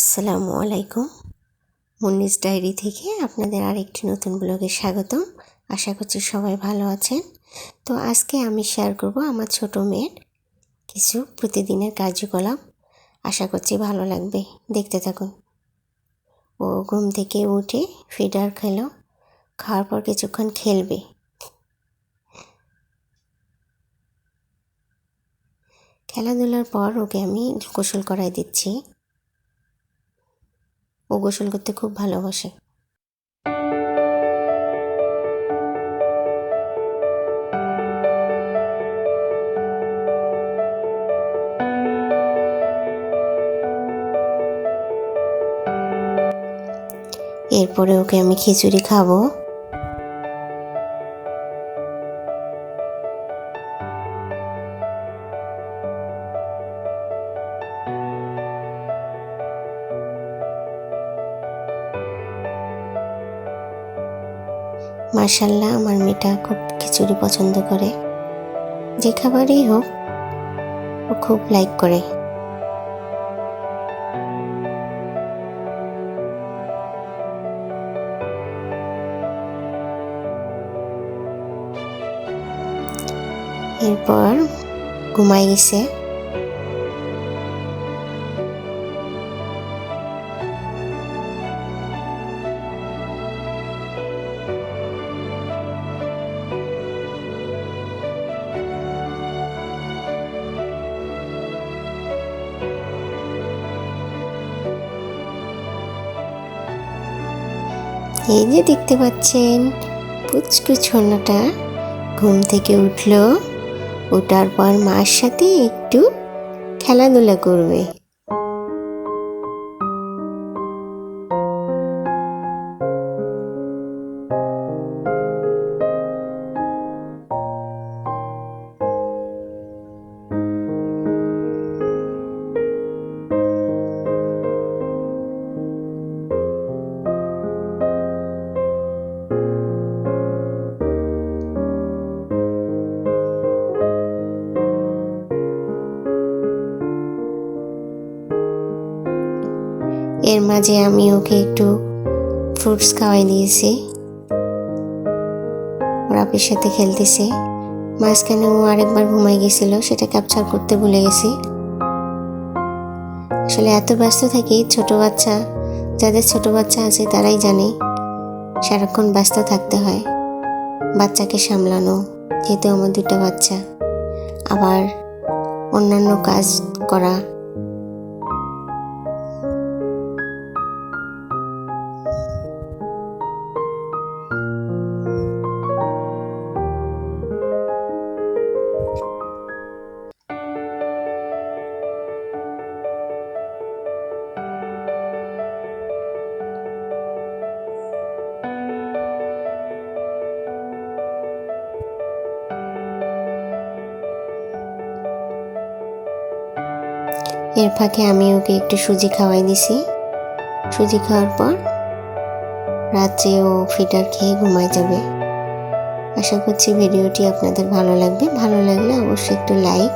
আসসালামু আলাইকুম। মুন্নিস ডায়েরি থেকে আপনাদের আরেকটি নতুন ব্লগে স্বাগতম। আশা করছি সবাই ভালো আছেন। তো আজকে আমি শেয়ার করব আমার ছোট মেয়ের কিছু প্রতিদিনের কার্যকলাপ। আশা করছি ভালো লাগবে। দেখতে থাকুন। ও ঘুম থেকে উঠে ফিডার খেলো। খাওয়ার পর কিছুক্ষণ খেলবে। খেলাধুলার পর ওকে আমি গোসল করাই দিচ্ছি। ও গোসল করতে খুব ভালোবাসে। এরপরে ওকে আমি খিচুড়ি খাব। মার্শাল্লাহ আমার মেয়েটা খুব খিচুড়ি পছন্দ করে। যে খাবারই হোক, ও খুব লাইক করে। এরপর ঘুমাই গেছে। এই যে দেখতে পাচ্ছেন, পুচকু ছোনাটা ঘুম থেকে উঠল। ওঠার পর মার সাথে একটু খেলাধুলা করবে। এর মাঝে আমি ওকে একটু ফ্রুটস খাওয়াই দিয়েছি। ওর আপের সাথে খেলতেছে। মাঝখানে ও আরেকবার ঘুমাই গেছিল, সেটা ক্যাপচার করতে ভুলে গেছি। আসলে এত ব্যস্ত থাকি, ছোট বাচ্চা, যাদের ছোট বাচ্চা আছে তারাই জানে সারাক্ষণ ব্যস্ত থাকতে হয়। বাচ্চাকে সামলানো, যেহেতু আমার দুটো বাচ্চা। আবার অন্যান্য কাজ করা এর ফাঁকে আমি ওকে একটু সুজি খাওয়াই দিছি। সুজি খাওয়ার পর রাত্রে ও ফিটার খেয়ে ঘুমায় যাবে। আশা করছি ভিডিওটি আপনাদের ভালো লাগবে। ভালো লাগলে অবশ্যই একটু লাইক